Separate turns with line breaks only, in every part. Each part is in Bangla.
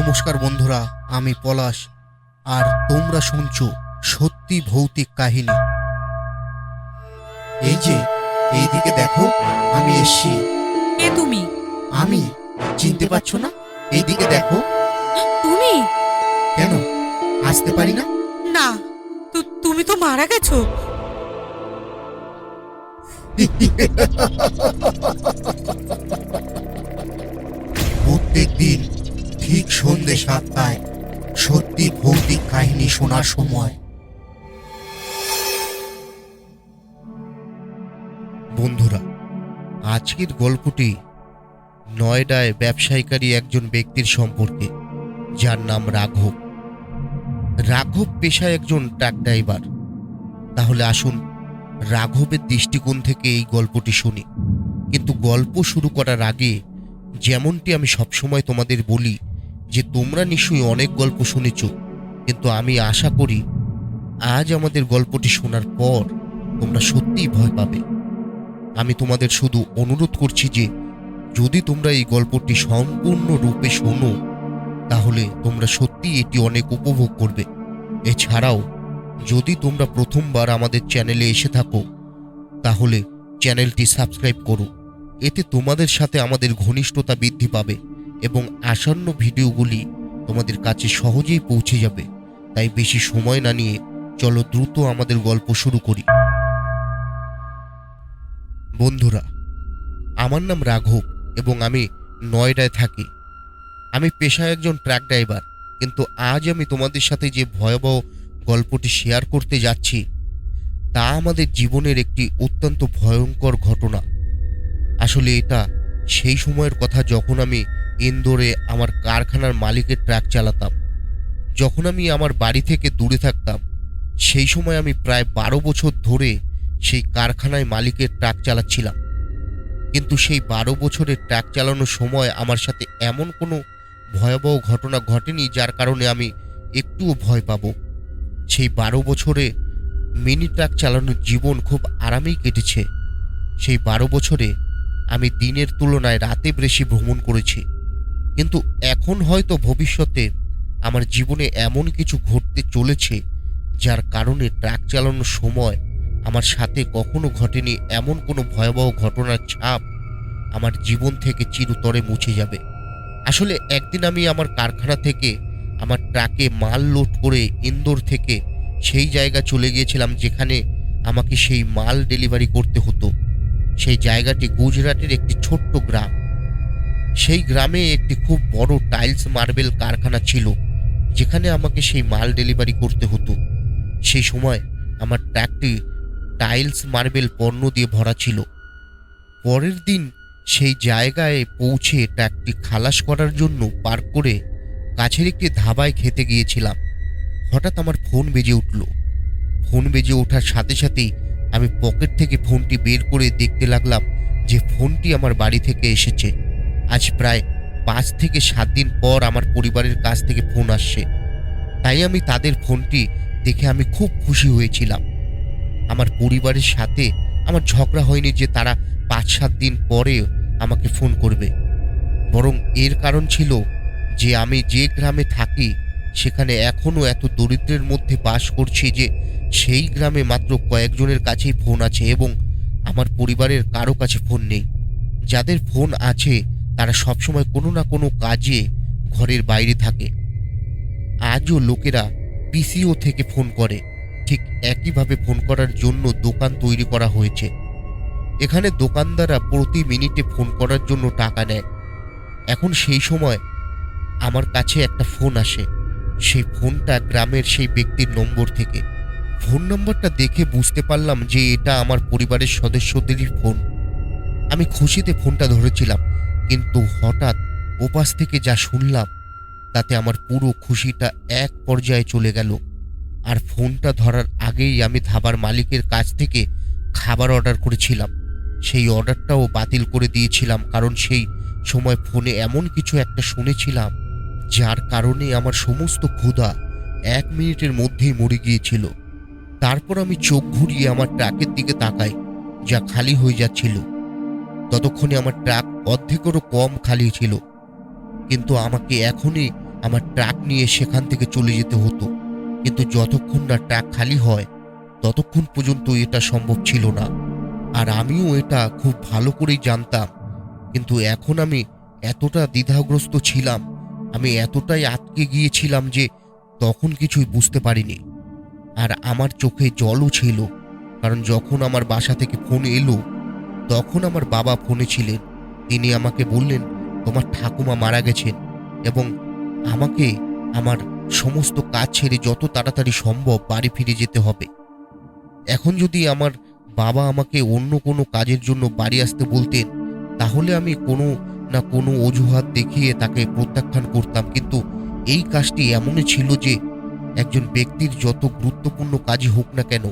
নমস্কার বন্ধুরা আমি পলাশ। আর তোমরা শুনছো সত্যি ভৌতিক কাহিনী। এই যে এইদিকে দেখো আমি এসছি।
কে তুমি?
আমি? চিনতে পারছ না? এইদিকে দেখো।
তুমি?
কেন? আসতে পারি না?
না তুমি তো মারা গেছো।
প্রত্যেক দিন ঠিক সন্ধে সাতটায় সত্যি ভৌতিক কাহিনী শোনার সময়। বন্ধুরা, আজকের গল্পটি নয়ডায় ব্যবসায়ীকারী একজন ব্যক্তির সম্পর্কে, যার নাম রাঘব। রাঘব পেশায় একজন ট্রাক ড্রাইভার। তাহলে আসুন রাঘবের দৃষ্টিকোণ থেকে এই গল্পটি শুনি। কিন্তু গল্প শুরু করার আগে যেমনটি আমি সবসময় তোমাদের বলি যে তোমরা নিশ্চয়ই অনেক গল্প শুনেছ, কিন্তু আমি আশা করি আজ আমাদের গল্পটি শোনার পর তোমরা সত্যিই ভয় পাবে। আমি তোমাদের শুধু অনুরোধ করছি যে, যদি তোমরা এই গল্পটি সম্পূর্ণ রূপে শোনো, তাহলে তোমরা সত্যিই এটি অনেক উপভোগ করবে। এছাড়াও, যদি তোমরা প্রথমবার আমাদের চ্যানেলে এসে থাকো, তাহলে চ্যানেলটি সাবস্ক্রাইব করো। এতে তোমাদের সাথে আমাদের ঘনিষ্ঠতা বৃদ্ধি পাবে। এবং আসন্ন ভিডিওগুলি তোমাদের কাছে সহজেই পৌঁছে যাবে। তাই বেশি সময় না নিয়ে চলো দ্রুত আমাদের গল্প শুরু করি। বন্ধুরা, আমার নাম রাঘব এবং আমি নয়ডায় থাকি। আমি পেশায় একজন ট্রাক ড্রাইভার, কিন্তু আজ আমি তোমাদের সাথে যে ভয়াবহ গল্পটি শেয়ার করতে যাচ্ছি, তা আমাদের জীবনের একটি অত্যন্ত ভয়ঙ্কর ঘটনা। আসলে এটা সেই সময়ের কথা যখন আমি ইন্দোরে আমার কারখানার মালিকের ট্রাক চালাতাম। যখন আমি আমার বাড়ি থেকে দূরে থাকতাম, সেই সময় আমি প্রায় বারো বছর ধরে সেই কারখানায় মালিকের ট্রাক চালাচ্ছিলাম। কিন্তু সেই বারো বছরের ট্রাক চালানোর সময় আমার সাথে এমন কোনো ভয়াবহ ঘটনা ঘটেনি যার কারণে আমি একটুও ভয় পাবো। সেই বারো বছরে মিনি ট্রাক চালানোর জীবন খুব আরামেই কেটেছে। সেই বারো বছরে আমি দিনের তুলনায় রাতে বেশি ভ্রমণ করেছি। কিন্তু এখন হয়তো ভবিষ্যতে আমার জীবনে এমন কিছু ঘটতে চলেছে যার কারণে ট্রাক চালানোর সময় আমার সাথে কখনো ঘটেনি এমন কোনো ভয়াবহ ঘটনার ছাপ আমার জীবন থেকে চিরতরে মুছে যাবে। আসলে একদিন আমি আমার কারখানা থেকে আমার ট্রাকে মাল লোড করে ইন্দোর থেকে সেই জায়গা চলে গিয়েছিলাম যেখানে আমাকে সেই মাল ডেলিভারি করতে হতো। সেই জায়গাটি গুজরাটের একটি ছোট্ট গ্রাম। সেই গ্রামে একটি খুব বড় টাইলস মার্বেল কারখানা ছিল, যেখানে আমাকে সেই মাল ডেলিভারি করতে হতো। সেই সময় আমার ট্র্যাকটি টাইলস মার্বেল পণ্য দিয়ে ভরা ছিল। পরের দিন সেই জায়গায় পৌঁছে ট্র্যাকটি খালাস করার জন্য পার্ক করে কাছের একটি ধাবায় খেতে গিয়েছিলাম। হঠাৎ আমার ফোন বেজে উঠল। ফোন বেজে ওঠার সাথে সাথেই আমি পকেট থেকে ফোনটি বের করে দেখতে লাগলাম যে ফোনটি আমার বাড়ি থেকে এসেছে। আজ প্রায় পাঁচ থেকে সাত দিন পর আমার পরিবারের কাছ থেকে ফোন আসছে। তাই আমি তাদের ফোনটি দেখে আমি খুব খুশি হয়েছিলাম। আমার পরিবারের সাথে আমার ঝগড়া হয়নি যে তারা পাঁচ, সাত দিন পরে আমাকে ফোন করবে। বরং এর কারণ ছিল যে আমি যে গ্রামে থাকি, সেখানে এখনও এত দরিদ্রের মধ্যে বাস করছি যে সেই গ্রামে মাত্র কয়েকজনের কাছেই ফোন আছে এবং আমার পরিবারের কারও কাছে ফোন নেই। যাদের ফোন আছে তারা সবসময় কোনো না কোনো কাজে ঘরের বাইরে থাকে। আজও লোকেরা পিসিও থেকে ফোন করে। ঠিক একইভাবে ফোন করার জন্য দোকান তৈরি করা হয়েছে। এখানে দোকানদাররা প্রতি মিনিটে ফোন করার জন্য টাকা নেয়। এখন সেই সময় আমার কাছে একটা ফোন আসে। সেই ফোনটা গ্রামের সেই ব্যক্তির নম্বর থেকে। ফোন নম্বরটা দেখে বুঝতে পারলাম যে এটা আমার পরিবারের সদস্যদেরই ফোন। আমি খুশিতে ফোনটা ধরেছিলাম। কিন্তু হঠাৎ ওপাশ থেকে যা শুনলাম, তাতে আমার পুরো খুশিটা এক পর্যায়ে চলে গেল আর ফোনটা ধরার আগেই আমি ধাবার মালিকের কাছ থেকে খাবার অর্ডার করেছিলাম। সেই অর্ডারটাও বাতিল করে দিয়েছিলাম কারণ সেই সময় ফোনে এমন কিছু একটা শুনেছিলাম, যার কারণে আমার সমস্ত ক্ষুধা এক মিনিটের মধ্যেই মরে গিয়েছিল। তারপর আমি চোখ ঘুরিয়ে আমার ট্রাকের দিকে তাকাই, যা খালি হয়ে যাচ্ছিল। ততক্ষণে আমার ট্রাক অর্ধেকেরও কম খালি ছিল। কিন্তু আমাকে এখনই আমার ট্রাক নিয়ে সেখান থেকে চলে যেতে হতো। কিন্তু যতক্ষণ না ট্রাক খালি হয়, ততক্ষণ পর্যন্ত এটা সম্ভব ছিল না। আর আমিও এটা খুব ভালো করেই জানতাম। কিন্তু এখন আমি এতটা দ্বিধাগ্রস্ত ছিলাম, আমি এতটাই আটকে গিয়েছিলাম যে তখন কিছুই বুঝতে পারিনি। আর আমার চোখে জলও ছিল, কারণ যখন আমার বাসা থেকে ফোন এলো তখন আমার বাবা ফোনে ছিলেন। তিনি আমাকে বললেন, তোমার ঠাকুমা মারা গেছেন এবং আমাকে আমার সমস্ত কাজ ছেড়ে যত তাড়াতাড়ি সম্ভব বাড়ি ফিরে যেতে হবে। এখন যদি আমার বাবা আমাকে অন্য কোনো কাজের জন্য বাড়ি আসতে বলতেন, তাহলে আমি কোনো না কোনো অজুহাত দেখিয়ে তাকে প্রত্যাখ্যান করতাম। কিন্তু এই কাজটি এমনই ছিল যে একজন ব্যক্তির যত গুরুত্বপূর্ণ কাজই হোক না কেন,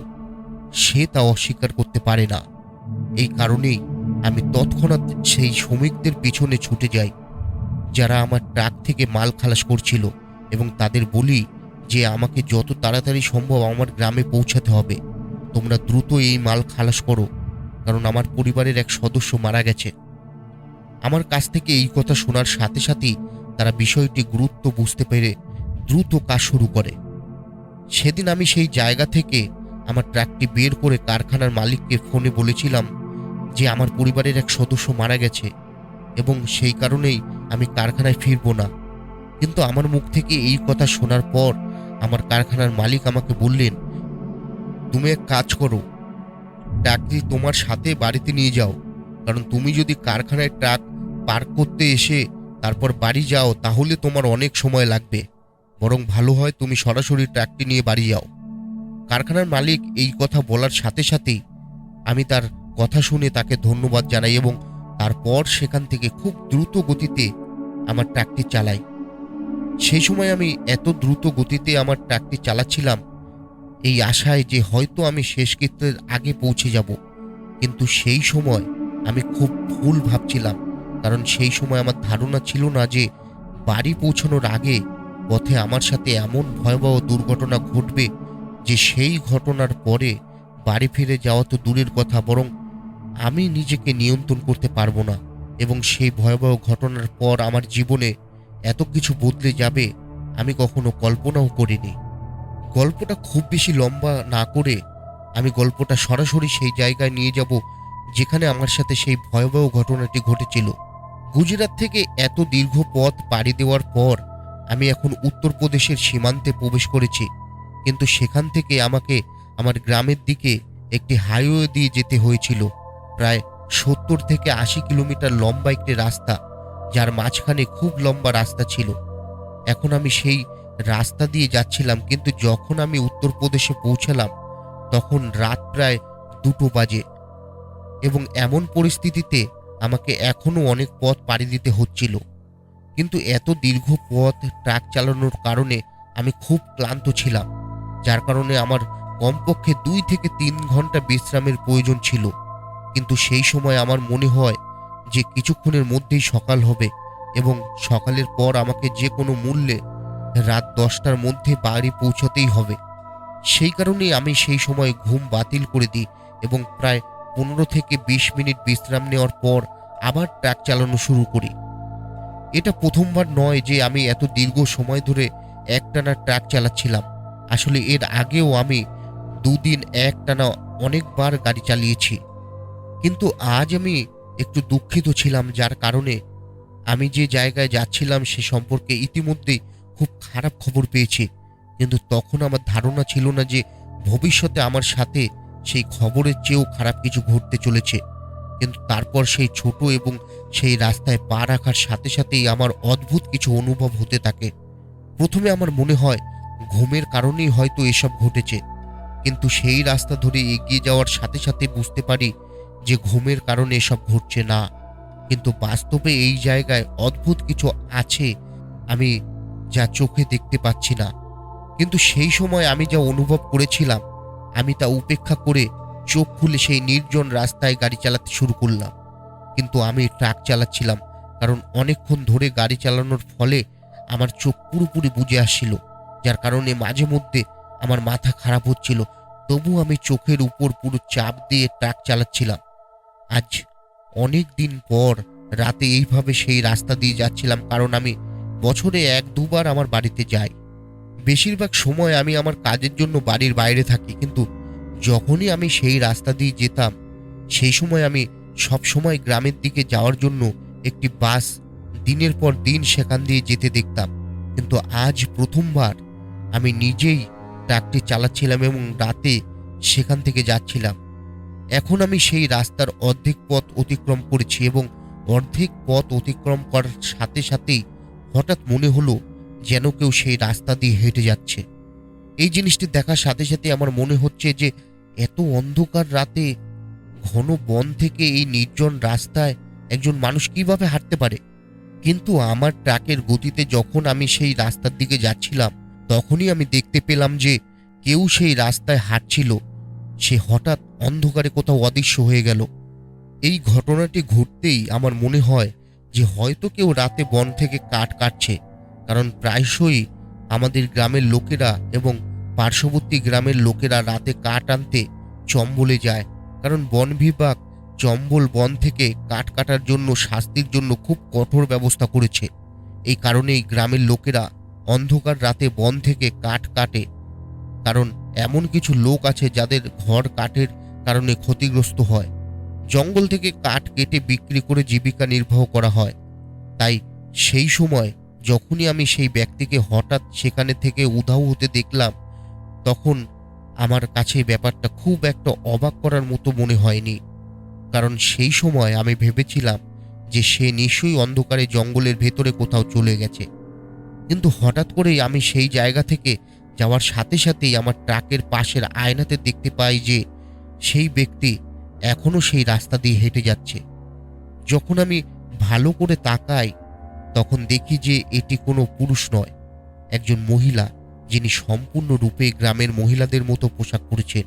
সে তা অস্বীকার করতে পারে না। এই কারণেই আমি তৎক্ষণাৎ সেই শ্রমিকদের পিছনে ছুটে যাই, যারা আমার ট্রাক থেকে মাল খালাস করছিল এবং তাদের বলি যে আমাকে যত তাড়াতাড়ি সম্ভব আমার গ্রামে পৌঁছাতে হবে। তোমরা দ্রুত এই মাল খালাস করো, কারণ আমার পরিবারের এক সদস্য মারা গেছে। আমার কাছ থেকে এই কথা শোনার সাথে সাথেই তারা বিষয়টি গুরুত্ব বুঝতে পেরে দ্রুত কাজ শুরু করে। সেদিন আমি সেই জায়গা থেকে আমার ট্রাকটি বের করে কারখানার মালিককে ফোনে বলেছিলাম যে আমার পরিবারের এক সদস্য মারা গেছে এবং সেই কারণেই আমি কারখানায় ফিরব না। কিন্তু আমার মুখ থেকে এই কথা শোনার পর আমার কারখানার মালিক আমাকে বললেন, তুমি এক কাজ করো, ট্রাকটি তোমার সাথে বাড়িতে নিয়ে যাও। কারণ তুমি যদি কারখানায় ট্রাক পার্ক করতে এসে তারপর বাড়ি যাও, তাহলে তোমার অনেক সময় লাগবে। বরং ভালো হয় তুমি সরাসরি ট্রাকটি নিয়ে বাড়ি যাও। কারখানার মালিক এই কথা বলার সাথে সাথেই আমি তার কথা শুনে তাকে ধন্যবাদ জানাই এবং তারপর সেখান থেকে খুব দ্রুত গতিতে আমার ট্রাকটি চালাই। সেই সময় আমি এত দ্রুত গতিতে আমার ট্রাকটি চালাচ্ছিলাম, এই আশায় যে হয়তো আমি শেষকৃত্যের আগে পৌঁছে যাব। কিন্তু সেই সময় আমি খুব ভুল ভাবছিলাম, কারণ সেই সময় আমার ধারণা ছিল না যে বাড়ি পৌঁছানোর আগে পথে আমার সাথে এমন ভয়াবহ দুর্ঘটনা ঘটবে যে সেই ঘটনার পরে বাড়ি ফিরে যাওয়া তো দূরের কথা, বরং আমি নিজেকে নিয়ন্ত্রণ করতে পারব না এবং সেই ভয়াবহ ঘটনার পর আমার জীবনে এত কিছু বদলে যাবে, আমি কখনো কল্পনাও করিনি। গল্পটা খুব বেশি লম্বা না করে আমি গল্পটা সরাসরি সেই জায়গায় নিয়ে যাব যেখানে আমার সাথে সেই ভয়াবহ ঘটনাটি ঘটেছিল। গুজরাট থেকে এত দীর্ঘ পথ পাড়ি দেওয়ার পর আমি এখন উত্তরপ্রদেশের সীমান্তে প্রবেশ করেছি। কিন্তু সেখান থেকে আমাকে আমার গ্রামের দিকে একটি হাইওয়ে দিয়ে যেতে হয়েছিল। প্রায় সত্তর থেকে আশি কিলোমিটার লম্বা একটি রাস্তা, যার মাঝখানে খুব লম্বা রাস্তা ছিল। এখন আমি সেই রাস্তা দিয়ে যাচ্ছিলাম, কিন্তু যখন আমি উত্তরপ্রদেশে পৌঁছালাম, তখন রাত প্রায় দুটো বাজে এবং এমন পরিস্থিতিতে আমাকে এখনও অনেক পথ পাড়ি দিতে হচ্ছিল। কিন্তু এত দীর্ঘ পথ ট্রাক চালানোর কারণে আমি খুব ক্লান্ত ছিলাম, যার কারণে আমার কমপক্ষে দুই থেকে তিন ঘণ্টা বিশ্রামের প্রয়োজন ছিল। কিন্তু সেই সময় আমার মনে হয় যে কিছুক্ষণের মধ্যেই সকাল হবে এবং সকালের পর আমাকে যে কোনো মূল্যে রাত দশটার মধ্যে বাড়ি পৌঁছাতেই হবে। সেই কারণেই আমি সেই সময় ঘুম বাতিল করে দিই এবং প্রায় পনেরো থেকে বিশ মিনিট বিশ্রাম নেওয়ার পর আবার ট্রাক চালানো শুরু করি। এটা প্রথমবার নয় যে আমি এত দীর্ঘ সময় ধরে একটানা ট্রাক চালাচ্ছিলাম। আসলে এর আগেও আমি দুদিন একটানা অনেকবার গাড়ি চালিয়েছি। কিন্তু আজ আমি একটু দুঃখিত ছিলাম, যার কারণে আমি যে জায়গায় যাচ্ছিলাম সে সম্পর্কে ইতিমধ্যেই খুব খারাপ খবর পেয়েছি। কিন্তু তখন আমার ধারণা ছিল না যে ভবিষ্যতে আমার সাথে সেই খবরের চেয়েও খারাপ কিছু ঘটতে চলেছে। কিন্তু তারপর সেই ছোট এবং সেই রাস্তায় পা রাখার সাথে সাথেই আমার অদ্ভুত কিছু অনুভব হতে থাকে। প্রথমে আমার মনে হয় ঘুমের কারণেই হয়তো এসব ঘটেছে, কিন্তু সেই রাস্তা ধরে এগিয়ে যাওয়ার সাথে সাথে বুঝতে পারি যে ঘুমের কারণে এসব ঘটছে না। কিন্তু বাস্তবে এই জায়গায় অদ্ভুত কিছু আছে, আমি যা চোখে দেখতে পাচ্ছি না। কিন্তু সেই সময় আমি যা অনুভব করেছিলাম, আমি তা উপেক্ষা করে চোখ খুলে সেই নির্জন রাস্তায় গাড়ি চালাতে শুরু করলাম। কিন্তু আমি ট্রাক চালাচ্ছিলাম, কারণ অনেকক্ষণ ধরে গাড়ি চালানোর ফলে আমার চোখ পুরোপুরি বুঝে আসছিল, যার কারণে মাঝে মধ্যে আমার মাথা খারাপ হচ্ছিল। তবু আমি চোখের উপর পুরো চাপ দিয়ে ট্রাক চালাচ্ছিলাম। আজ অনেক দিন পর রাতে এইভাবে সেই রাস্তা দিয়ে যাচ্ছিলাম, কারণ আমি বছরে এক দুবার আমার বাড়িতে যাই। বেশিরভাগ সময় আমি আমার কাজের জন্য বাড়ির বাইরে থাকি, কিন্তু যখনই আমি সেই রাস্তা দিয়ে যেতাম, সেই সময় আমি সব সময় গ্রামের দিকে যাওয়ার জন্য একটি বাস দিনের পর দিন সেখান দিয়ে যেতে দেখতাম। কিন্তু আজ প্রথমবার আমি নিজেই ট্রাকটি চালাচ্ছিলাম এবং রাতে সেখান থেকে যাচ্ছিলাম। এখন আমি সেই রাস্তার অর্ধেক পথ অতিক্রম করেছি এবং অর্ধেক পথ অতিক্রম করার সাথে সাথেই হঠাৎ মনে হলো যেন কেউ সেই রাস্তা দিয়ে হেঁটে যাচ্ছে। এই জিনিসটি দেখার সাথে সাথে আমার মনে হচ্ছে যে এত অন্ধকার রাতে ঘন বন থেকে এই নির্জন রাস্তায় একজন মানুষ কীভাবে হাঁটতে পারে? কিন্তু আমার ট্রাকের গতিতে যখন আমি সেই রাস্তার দিকে যাচ্ছিলাম, তখনই আমি দেখতে পেলাম যে কেউ সেই রাস্তায় হাঁটছিল। সে হঠাৎ অন্ধকারে কোথাও অদৃশ্য হয়ে গেল। এই ঘটনাটি ঘটতেই আমার মনে হয় যে হয়তো কেউ রাতে বন থেকে কাঠ কাটছে, কারণ প্রায়শই আমাদের গ্রামের লোকেরা এবং পার্শ্ববর্তী গ্রামের লোকেরা রাতে কাঠ আনতে চম্বলে যায়, কারণ বন বিভাগ চম্বল বন থেকে কাঠ কাটার জন্য শাস্তির জন্য খুব কঠোর ব্যবস্থা করেছে। এই কারণেই গ্রামের লোকেরা অন্ধকার রাতে বন থেকে কাঠ কাটে, কারণ এমন কিছু লোক আছে যাদের ঘর কাঠের কারণে ক্ষতিগ্রস্ত হয়। জঙ্গল থেকে কাঠ কেটে বিক্রি করে জীবিকা নির্বাহ করা হয়। তাই সেই সময় যখনই আমি সেই ব্যক্তিকে হঠাৎ সেখানে থেকে উধাও হতে দেখলাম, তখন আমার কাছে ব্যাপারটা খুব একটা অবাক করার মতো মনে হয়নি। কারণ সেই সময় আমি ভেবেছিলাম যে সে নিশ্চয়ই অন্ধকারে জঙ্গলের ভেতরে কোথাও চলে গেছে। কিন্তু হঠাৎ করেই আমি সেই জায়গা থেকে যাওয়ার সাথে সাথেই আমার ট্রাকের পাশের আয়নাতে দেখতে পাই যে সেই ব্যক্তি এখনও সেই রাস্তা দিয়ে হেঁটে যাচ্ছে। যখন আমি ভালো করে তাকাই, তখন দেখি যে এটি কোনো পুরুষ নয়, একজন মহিলা যিনি সম্পূর্ণরূপে গ্রামের মহিলাদের মতো পোশাক পরেছেন।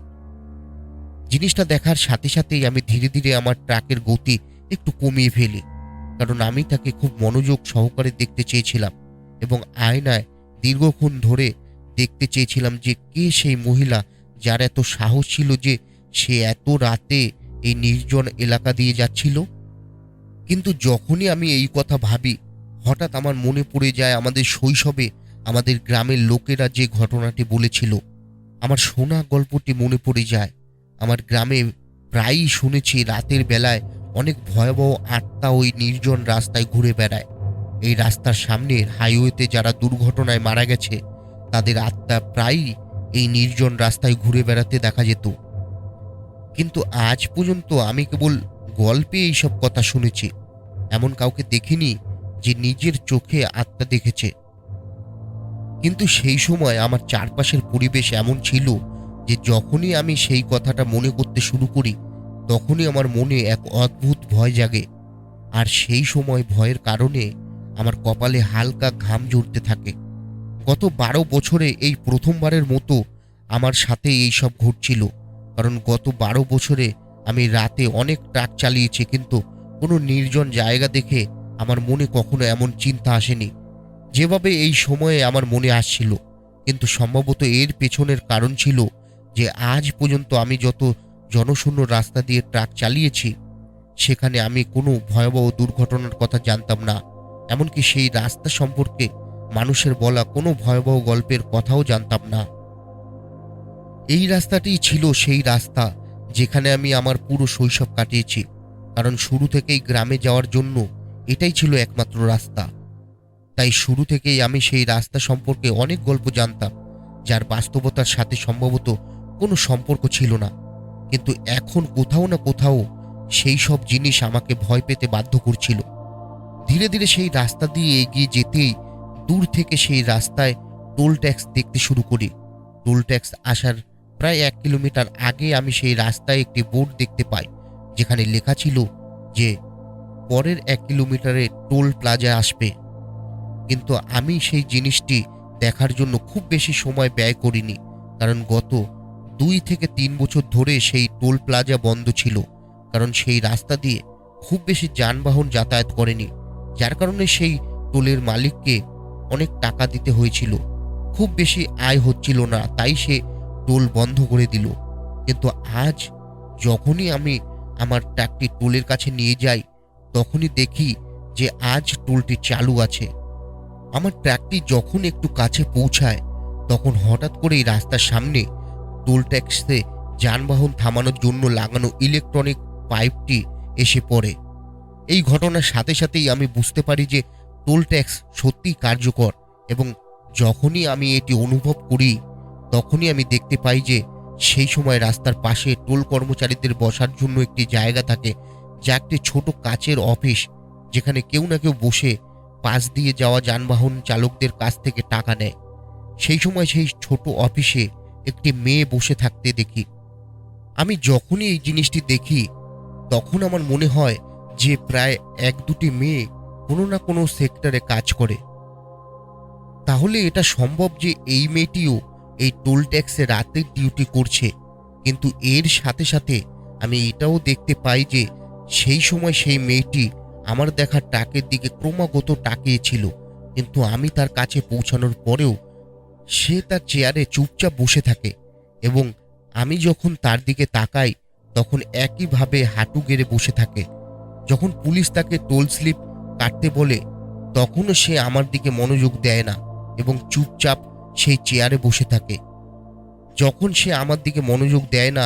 জিনিসটা দেখার সাথে সাথেই আমি ধীরে ধীরে আমার ট্রাকের গতি একটু কমিয়ে ফেলি, কারণ আমি তাকে খুব মনোযোগ সহকারে দেখতে চেয়েছিলাম এবং আয়নায় দীর্ঘক্ষণ ধরে দেখতে চেয়েছিলাম যে কে সেই মহিলা যার এত সাহস ছিল যে সে এত রাতে এই নির্জন এলাকা দিয়ে যাচ্ছিল? কিন্তু যখনই আমি এই কথা ভাবি, হঠাৎ আমার মনে পড়ে যায় আমাদের শৈশবে আমাদের গ্রামের লোকেরা যে ঘটনাটি বলেছিল। আমার শোনা গল্পটি মনে পড়ে যায়। আমার গ্রামে প্রায়ই শুনেছি রাতের বেলায় অনেক ভয়াবহ আত্মা ওই নির্জন রাস্তায় ঘুরে বেড়ায়। এই রাস্তার সামনের হাইওয়েতে যারা দুর্ঘটনায় মারা গেছে তাদের আত্মা প্রায়ই এই নির্জন রাস্তায় ঘুরে বেড়াতে দেখা যেত। কিন্তু আজ পর্যন্ত আমি কেবল গল্পে এইসব কথা শুনেছি, এমন কাউকে দেখিনি যে নিজের চোখে আত্মা দেখেছে। কিন্তু সেই সময় আমার চারপাশের পরিবেশ এমন ছিল যে যখনই আমি সেই কথাটা মনে করতে শুরু করি, তখনই আমার মনে এক অদ্ভুত ভয় জাগে। আর সেই সময় ভয়ের কারণে আমার কপালে হালকা ঘাম জড়তে থাকে। গত বারো বছরে এই প্রথমবারের মতো আমার সাথে এই সব ঘটছিল। কারণ গত বারো বছরে আমি রাতে অনেক ট্রাক চালিয়েছি, কিন্তু কোনো নির্জন জায়গা দেখে আমার মনে কখনো এমন চিন্তা আসেনি। যেভাবে এই সময়ে আমার মনে আসছিল, কিন্তু সম্ভবত এর পেছনের কারণ ছিল যে আজ পর্যন্ত আমি যত জনশূন্য রাস্তা দিয়ে ট্রাক চালিয়েছি, সেখানে আমি কোনো ভয়াবহ দুর্ঘটনার কথা জানতাম না। এমনকি সেই রাস্তা সম্পর্কে মানুষের বলা কোনো ভয়াবহ গল্পের কথাও জানতাম না। এই রাস্তাটিই ছিল সেই রাস্তা যেখানে আমি আমার পুরো শৈশব কাটিয়েছি, কারণ শুরু থেকেই গ্রামে যাওয়ার জন্য এটাই ছিল একমাত্র রাস্তা। তাই শুরু থেকেই আমি সেই রাস্তা সম্পর্কে অনেক গল্প জানতাম, যার বাস্তবতার সাথে সম্ভবত কোনো সম্পর্ক ছিল না। কিন্তু এখন কোথাও না কোথাও সেই সব জিনিস আমাকে ভয় পেতে বাধ্য করছিল। ধীরে ধীরে সেই রাস্তা দিয়ে এগিয়ে যেতেই দূর থেকে সেই রাস্তায় টোল ট্যাক্স দেখতে শুরু করি। টোল ট্যাক্স আসার প্রায় এক কিলোমিটার আগে আমি সেই রাস্তায় একটি বোর্ড দেখতে পাই, যেখানে লেখা ছিল যে, পরের এক কিলোমিটারে টোল প্লাজা আসবে। কিন্তু আমি সেই জিনিসটি দেখার জন্য খুব বেশি সময় ব্যয় করিনি, কারণ গত দুই থেকে তিন বছর ধরে সেই টোল প্লাজা বন্ধ ছিল, কারণ সেই রাস্তা দিয়ে খুব বেশি যানবাহন যাতায়াত করেনি, যার কারণে সেই টোলের মালিককে অনেক টাকা দিতে হয়েছিল। খুব বেশি আয় হচ্ছিল না, তাই সে টোল বন্ধ করে দিল। কিন্তু আজ যখনই আমি আমার ট্রাকটি টোলের কাছে নিয়ে যাই, তখনই দেখি যে আজ টোলটি চালু আছে। আমার ট্রাকটি যখন একটু কাছে পৌঁছায়, তখন হঠাৎ করেই রাস্তার সামনে টোল ট্যাক্সে যানবাহন থামানোর জন্য লাগানো ইলেকট্রনিক পাইপটি এসে পড়ে। এই ঘটনার সাথে সাথেই আমি বুঝতে পারি যে টোল ট্যাক্স সত্যিই কার্যকর এবং যখনই আমি এটি অনুভব করি, তখনই আমি দেখতে পাই যে সেই সময় রাস্তার পাশে টোল কর্মচারীদের বসার জন্য একটি জায়গা থাকে, যা একটি ছোট কাচের অফিস যেখানে কেউ না কেউ বসে পাশ দিয়ে যাওয়া যানবাহন চালকদের কাছ থেকে টাকা নেয়। সেই সময় সেই ছোট অফিসে একটি মেয়ে বসে থাকতে দেখি। আমি যখনই এই জিনিসটি দেখি, তখন আমার মনে হয় যে প্রায় এক দুটি মেয়ে কোনো না কোনো সেক্টরে কাজ করে। তাহলে এটা সম্ভব যে এই মেয়েটিও এই টোল ট্যাক্সে রাতের ডিউটি করছে। কিন্তু এর সাথে সাথে আমি এটাও দেখতে পাই যে সেই সময় সেই মেয়েটি আমার দেখা টাকের দিকে ক্রমাগত তাকিয়েছিল। কিন্তু আমি তার কাছে পৌঁছানোর পরেও সে তার চেয়ারে চুপচাপ বসে থাকে এবং আমি যখন তার দিকে তাকাই, তখন একইভাবে হাঁটু গেড়ে বসে থাকে। যখন পুলিশ তাকে টোল স্লিপ কাটতে বলে তখনও সে আমার দিকে মনোযোগ দেয় না এবং চুপচাপ সেই চেয়ারে বসে থাকে। যখন সে আমার দিকে মনোযোগ দেয় না,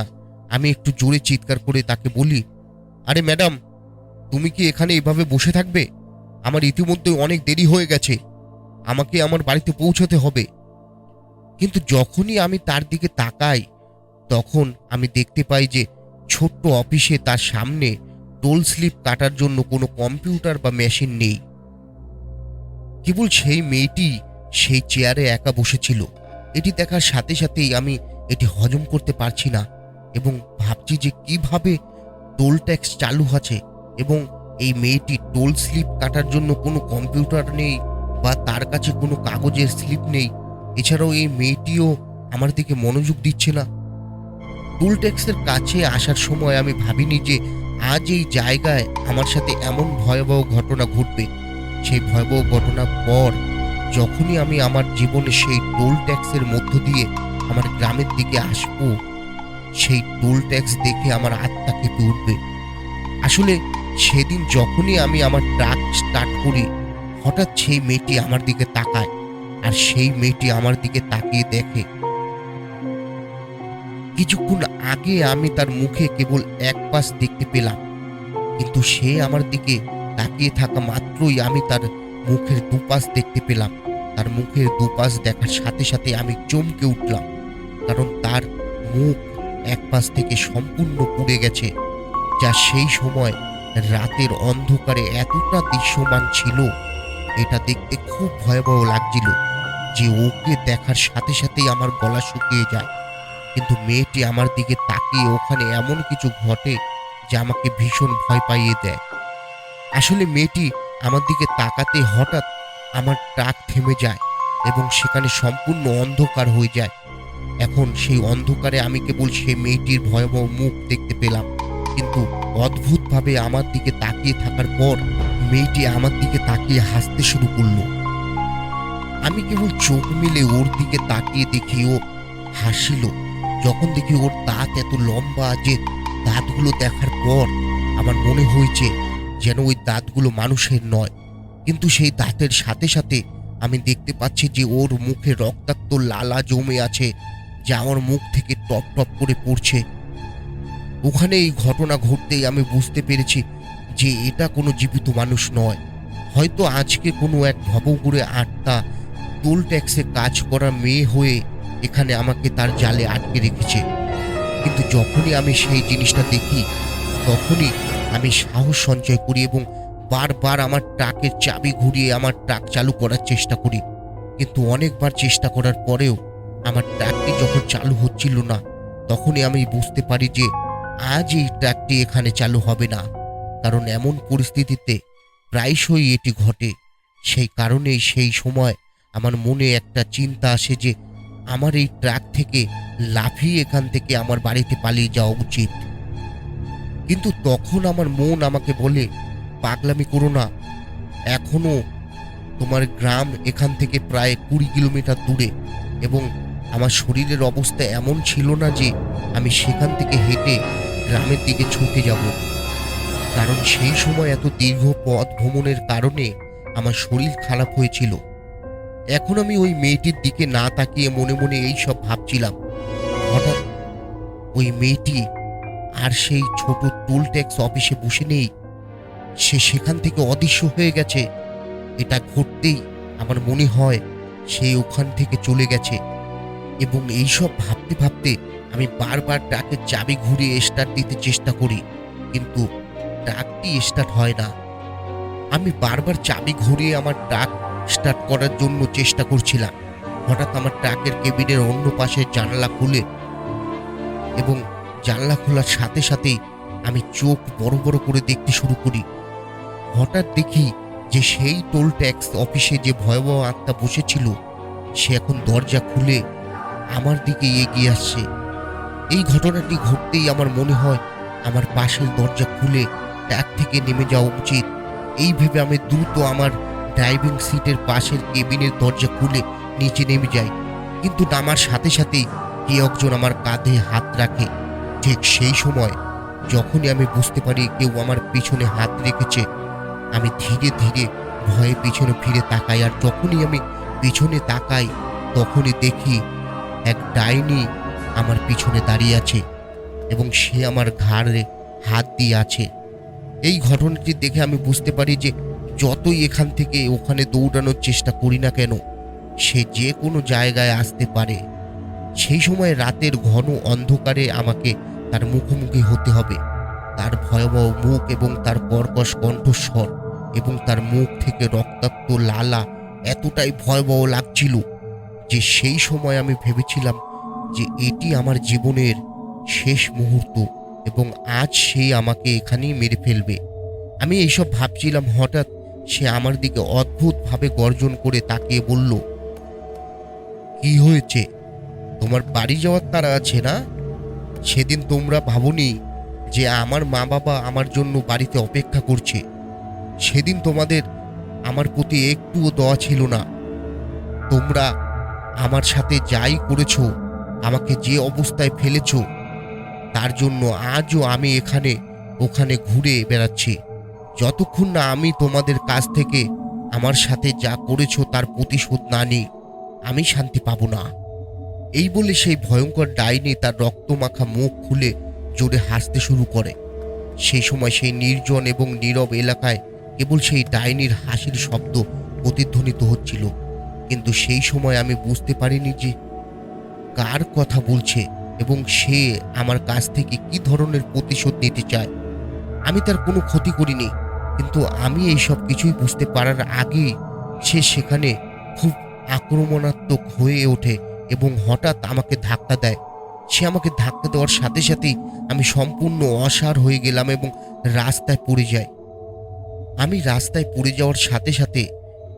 আমি একটু জোরে চিৎকার করে তাকে বলি, আরে ম্যাডাম, তুমি কি এখানে এভাবে বসে থাকবে? আমার ইতিমধ্যে অনেক দেরি হয়ে গেছে। আমাকে আমার বাড়িতে পৌঁছতে হবে। কিন্তু যখনই আমি তার দিকে তাকাই, তখন আমি দেখতে পাই যে ছোট্ট অফিসে তার সামনে টোল স্লিপ কাটার জন্য কোনো কম্পিউটার বা মেশিন নেই। কেবল সেই মেয়েটি সেই চেয়ারে একা বসেছিল। এটি দেখার সাথে সাথেই আমি এটি হজম করতে পারছি না এবং ভাবছি যে কীভাবে টোল ট্যাক্স চালু আছে এবং এই মেয়েটি টোল স্লিপ কাটার জন্য কোনো কম্পিউটার নেই বা তার কাছে কোনো কাগজের স্লিপ নেই। এছাড়াও এই মেয়েটিও আমার দিকে মনোযোগ দিচ্ছে না। টোল ট্যাক্সের কাছে আসার সময় আমি ভাবিনি যে আজ এই জায়গায় আমার সাথে এমন ভয়াবহ ঘটনা ঘটবে। সেই ভয়াবহ ঘটনার পর যখনই আমি আমার জীবনে সেই টোল ট্যাক্সের মধ্য দিয়ে আমার গ্রামের দিকে আসব, সেই টোল ট্যাক্স দেখে আমার আত্মা কেঁপে উঠবে। আসলে সেদিন যখনই আমি আমার ট্রাক স্টার্ট করি, হঠাৎ সেই মেয়েটি আমার দিকে তাকায় আর সেই মেয়েটি আমার দিকে তাকিয়ে দেখে, কিছুক্ষণ আগে আমি তার মুখে কেবল এক পাশ দেখতে পেলাম। কিন্তু সে আমার দিকে তাকিয়ে থাকা মাত্রই আমি তার মুখের দুপাশ দেখতে পেলাম। তার মুখের দুপাশ দেখার সাথে সাথে আমি চমকে উঠলাম। কারণ তার মুখ এক পাশ থেকে সম্পূর্ণ পুড়ে গেছে, যা সেই সময় রাতের অন্ধকারে এতটা দৃশ্যমান ছিল, এটা দেখতে খুব ভয়াবহ লাগছিল যে ওকে দেখার সাথে সাথেই আমার গলা শুকিয়ে যায়। কিন্তু মেয়েটি আমার দিকে তাকিয়ে ওখানে এমন কিছু ঘটে যা আমাকে ভীষণ ভয় পাইয়ে দেয়। আসলে মেয়েটি আমার দিকে তাকাতে হঠাৎ আমার ট্রাক থেমে যায় এবং সেখানে সম্পূর্ণ অন্ধকার হয়ে যায়। এখন সেই অন্ধকারে আমি কেবল সেই মেয়েটির ভয়াবহ মুখ দেখতে পেলাম। কিন্তু অদ্ভুতভাবে আমার দিকে তাকিয়ে থাকার পর মেয়েটি আমার দিকে তাকিয়ে হাসতে শুরু করল। আমি কেবল চোখ মিলে ওর দিকে তাকিয়ে দেখি ও হাসিল। যখন দেখি ওর দাঁত এত লম্বা যে দাঁতগুলো দেখার পর আমার মনে হয়েছে যেন ওই দাঁতগুলো মানুষের নয়। কিন্তু সেই দাঁতের সাথে সাথে আমি দেখতে পাচ্ছি যে ওর মুখে রক্তাক্ত লালা জমে আছে, যা আমার মুখ থেকে টপ টপ করে পড়ছে। ওখানে এই ঘটনা ঘটতেই আমি বুঝতে পেরেছি যে এটা কোনো জীবিত মানুষ নয়। হয়তো আজকে কোনো এক ভবঘুরে আত্মা টোল ট্যাক্সে কাজ করা মেয়ে হয়ে এখানে আমাকে তার জালে আটকে রেখেছে। কিন্তু যখনই আমি সেই জিনিসটা দেখি, তখনই আমি সাহস সঞ্চয় করি এবং বারবার আমার ট্রাকের চাবি ঘুরিয়ে আমার ট্রাক চালু করার চেষ্টা করি। কিন্তু অনেকবার চেষ্টা করার পরেও আমার ট্রাকটি যখন চালু হচ্ছিল না, তখনই আমি বুঝতে পারি যে আজ এই ট্রাকটি এখানে চালু হবে না। কারণ এমন পরিস্থিতিতে প্রায়শই এটি ঘটে। সেই কারণেই সেই সময় আমার মনে একটা চিন্তা আসে যে আমার এই ট্রাক থেকে লাফিয়ে এখান থেকে আমার বাড়িতে পালিয়ে যাওয়া উচিত। কিন্তু তখন আমার মন আমাকে বলে, পাগলামি করো না। এখনও তোমার গ্রাম এখান থেকে প্রায় কুড়ি কিলোমিটার দূরে এবং আমার শরীরের অবস্থা এমন ছিল না যে আমি সেখান থেকে হেঁটে গ্রামের দিকে ছুটে যাব। কারণ সেই সময় এত দীর্ঘ পথ ভ্রমণের কারণে আমার শরীর খারাপ হয়েছিল। এখন আমি ওই মেয়েটির দিকে না তাকিয়ে মনে মনে এই সব ভাবছিলাম। হঠাৎ ওই মেয়েটি আর সেই ছোট টোল ট্যাক্স অফিসে বসে নেই। সে সেখান থেকে অদৃশ্য হয়ে গেছে। এটা ঘটতেই আমার মনে হয় সে ওখান থেকে চলে গেছে। এবং এইসব ভাবতে ভাবতে আমি বারবার ট্রাকের চাবি ঘুরিয়ে স্টার্ট দিতে চেষ্টা করি, কিন্তু ট্রাকটি স্টার্ট হয় না। আমি বারবার চাবি ঘুরিয়ে আমার ট্রাক স্টার্ট করার জন্য চেষ্টা করছিলাম। হঠাৎ আমার ট্রাকের কেবিনের অন্য পাশের জানলা খুলে এবং জানলা খোলার সাথে সাথেই আমি চোখ বড় বড় করে দেখতে শুরু করি। হঠাৎ দেখি যে সেই টোল ট্যাক্স অফিসে যে ভয়াবহ আত্মা বসেছিল, সে এখন দরজা খুলে আমার দিকে এগিয়ে আসছে। এই ঘটনাটি ঘটতেই আমার মনে হয় আমার পাশের দরজা খুলে ট্যাগ থেকে নেমে যাওয়া উচিত। এই ভেবে আমি দ্রুত আমার ড্রাইভিং সিটের পাশের কেবিনের দরজা খুলে নিচে নেমে যাই। কিন্তু নামার সাথে সাথেই কে একজন আমার কাঁধে হাত রাখে। ঠিক সেই সময় যখনই আমি বুঝতে পারি কেউ আমার পিছনে হাত রেখেছে, আমি ধীরে ধীরে ভয়ে পিছনে ফিরে তাকাই। আর যখনই আমি পিছনে তাকাই, তখনই দেখি এক ডাইনি আমার পিছনে দাঁড়িয়ে আছে এবং সে আমার ঘাড়ে হাত দিয়ে আছে। এই ঘটনাটি দেখে আমি বুঝতে পারি যে যতই এখান থেকে ওখানে দৌড়ানোর চেষ্টা করি না কেন, সে যে কোনো জায়গায় আসতে পারে। সেই সময় রাতের ঘন অন্ধকারে আমাকে তার মুখোমুখি হতে হবে। তার ভয়াবহ মুখ এবং তার কর্কশ কণ্ঠস্বর এবং তার মুখ থেকে রক্তাক্ত লালা এতটাই ভয়াবহ লাগছিল যে সেই সময় আমি ভেবেছিলাম যে এটি আমার জীবনের শেষ মুহূর্ত এবং আজ সে আমাকে এখানেই মেরে ফেলবে। আমি এইসব ভাবছিলাম হঠাৎ সে আমার দিকে অদ্ভুতভাবে গর্জন করে তাকিয়ে বলল, কি হয়েছে? তোমার বাড়ি যাওয়ার তারা আছে না? সেদিন তোমরা ভাবনি যে আমার মা বাবা আমার জন্য বাড়িতে অপেক্ষা করছে। সেদিন তোমাদের আমার প্রতি একটুও দয়া ছিল না। তোমরা আমার সাথে যাই করেছ, আমাকে যে অবস্থায় ফেলেছো, তার জন্য আজও আমি এখানে, ওখানে ঘুরে বেড়াচ্ছি। যতক্ষণ না আমি তোমাদের কাছ থেকে আমার সাথে যা করেছ তার প্রতিশোধ না নিই, আমি শান্তি পাবো না। এই বলে সেই ভয়ঙ্কর ডাইনি তার রক্তমাখা মুখ খুলে জোরে হাসতে শুরু করে। সেই সময় সেই নির্জন এবং নীরব এলাকায় কেবল সেই ডাইনির হাসির শব্দ প্রতিধ্বনিত হচ্ছিল। কিন্তু সেই সময় আমি বুঝতে পারিনি যে কার কথা বলছে এবং সে আমার কাছ থেকে কি ধরনের প্রতিশোধ নিতে চায়। আমি তার কোনো ক্ষতি করিনি। কিন্তু আমি এই সব কিছুই বুঝতে পারার আগেই সে সেখানে খুব আক্রমণাত্মক হয়ে ওঠে এবং হঠাৎ আমাকে ধাক্কা দেয়। সে আমাকে ধাক্কা দেওয়ার সাথে সাথেই আমি সম্পূর্ণ অসার হয়ে গেলাম এবং রাস্তায় পড়ে যাই। আমি রাস্তায় পড়ে যাওয়ার সাথে সাথে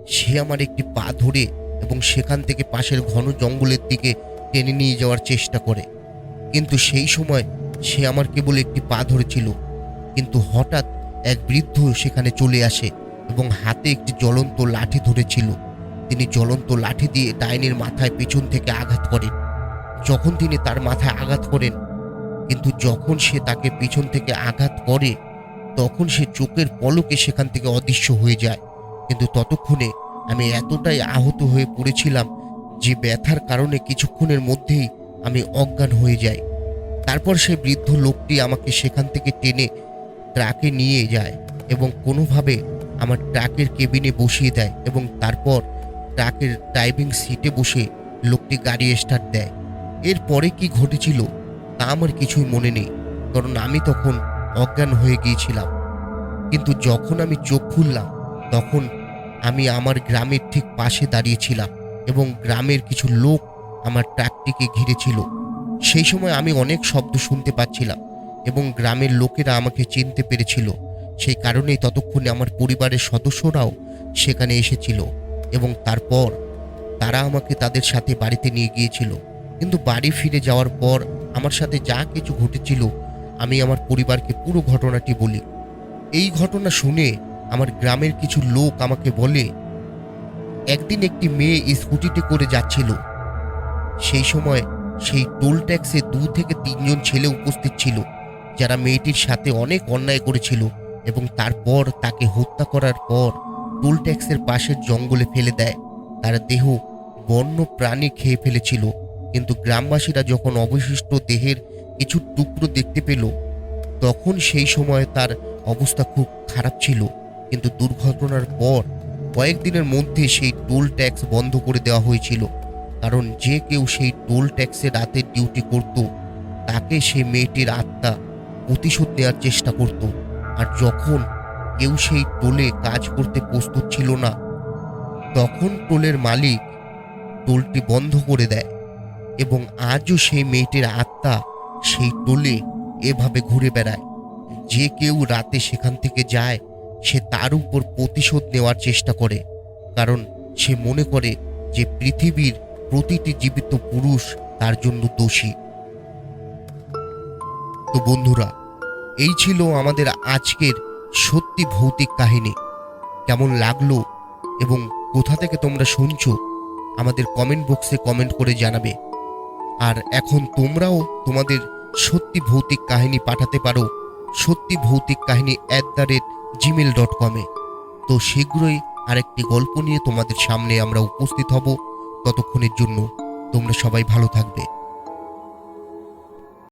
সে আমার একটি পা ধরে এবং সেখান থেকে পাশের ঘন জঙ্গলের দিকে টেনে নিয়ে যাওয়ার চেষ্টা করে। কিন্তু সেই সময় সে আমার কেবল একটি পা ধরেছিল। কিন্তু হঠাৎ এক বৃদ্ধ সেখানে চলে আসে এবং হাতে একটি জ্বলন্ত লাঠি ধরেছিল। তিনি জ্বলন্ত লাঠি দিয়ে ডাইনির মাথায় পেছন থেকে আঘাত করেন। যখন তিনি তার মাথায় আঘাত করেন, কিন্তু যখন সে তাকে পিছন থেকে আঘাত করে, তখন সে চোখের পলকে সেখান থেকে অদৃশ্য হয়ে যায়। কিন্তু ততক্ষণে আমি এতটাই আহত হয়ে পড়েছিলাম যে ব্যথার কারণে কিছুক্ষণের মধ্যেই আমি অজ্ঞান হয়ে যাই। তারপর সেই বৃদ্ধ লোকটি আমাকে সেখান থেকে টেনে ট্রাকে নিয়ে যায় এবং কোনোভাবে আমার ট্রাকের কেবিনে বসিয়ে দেয় এবং তারপর ট্রাকের ড্রাইভিং সিটে বসে লোকটি গাড়ি স্টার্ট দেয়। এরপরে কি ঘটেছিল তা আমার কিছুই মনে নেই, কারণ আমি তখন অজ্ঞান হয়ে গিয়েছিলাম। কিন্তু যখন আমি চোখ খুললাম, তখন আমি আমার গ্রামের ঠিক পাশে দাঁড়িয়েছিলাম এবং গ্রামের কিছু লোক আমার ট্রাকটিকে ঘিরেছিল। সেই সময় আমি অনেক শব্দ শুনতে পাচ্ছিলাম। এবং গ্রামের লোকেরা আমাকে চিনতে পেরেছিল। সেই কারণেই ততক্ষণে আমার পরিবারের সদস্যরাও সেখানে এসেছিল এবং তারপর তারা আমাকে তাদের সাথে বাড়িতে নিয়ে গিয়েছিল। কিন্তু বাড়ি ফিরে যাওয়ার পর আমার সাথে যা কিছু ঘটেছিল, আমি আমার পরিবারকে পুরো ঘটনাটি বলি। এই ঘটনা শুনে আমার গ্রামের কিছু লোক আমাকে বলে, একদিন একটি মেয়ে স্কুটিতে করে যাচ্ছিল। সেই সময় সেই টোল ট্যাক্সে দু থেকে তিনজন ছেলে উপস্থিত ছিল। যারা মেয়েটির সাথে অনেক অন্যায় করেছিল এবং তারপর তাকে হত্যা করার পর টোল ট্যাক্সের পাশের জঙ্গলে ফেলে দেয়। তার দেহ বন্য প্রাণী খেয়ে ফেলেছিল, কিন্তু গ্রামবাসীরা যখন অবশিষ্ট দেহের কিছু টুকরো দেখতে পেল, তখন সেই সময় তার অবস্থা খুব খারাপ ছিল। কিন্তু দুর্ঘটনার পর কয়েকদিনের মধ্যে সেই টোল ট্যাক্স বন্ধ করে দেওয়া হয়েছিল। কারণ যে কেউ সেই টোল ট্যাক্সে রাতের ডিউটি করত, তাকে সেই মেয়েটির আত্মা প্রতিশোধ নেওয়ার চেষ্টা করত। আর যখন কেউ সেই টোলে কাজ করতে প্রস্তুত ছিল না, তখন টোলের মালিক টোলটি বন্ধ করে দেয় এবং আজও সেই মেয়েটির আত্মা সেই টোলে এভাবে ঘুরে বেড়ায়। যে কেউ রাতে সেখান থেকে যায়, সে তার উপর প্রতিশোধ নেওয়ার চেষ্টা করে, কারণ সে মনে করে যে পৃথিবীর প্রতিটি জীবিত পুরুষ তার জন্য দোষী। তো বন্ধুরা, এই ছিল আমাদের আজকের সত্যি ভৌতিক কাহিনী। কেমন লাগল এবং কোথা থেকে তোমরা শুনছো, আমাদের কমেন্ট বক্সে কমেন্ট করে জানাবে। আর এখন তোমরাও তোমাদের সত্যি ভৌতিক কাহিনী পাঠাতে পারো, সত্যি ভৌতিক কাহিনী at the rate gmail dot কমে তো শীঘ্রই আরেকটি গল্প নিয়ে তোমাদের সামনে আমরা উপস্থিত হব। ততক্ষণের জন্য তোমরা সবাই ভালো থাকবে।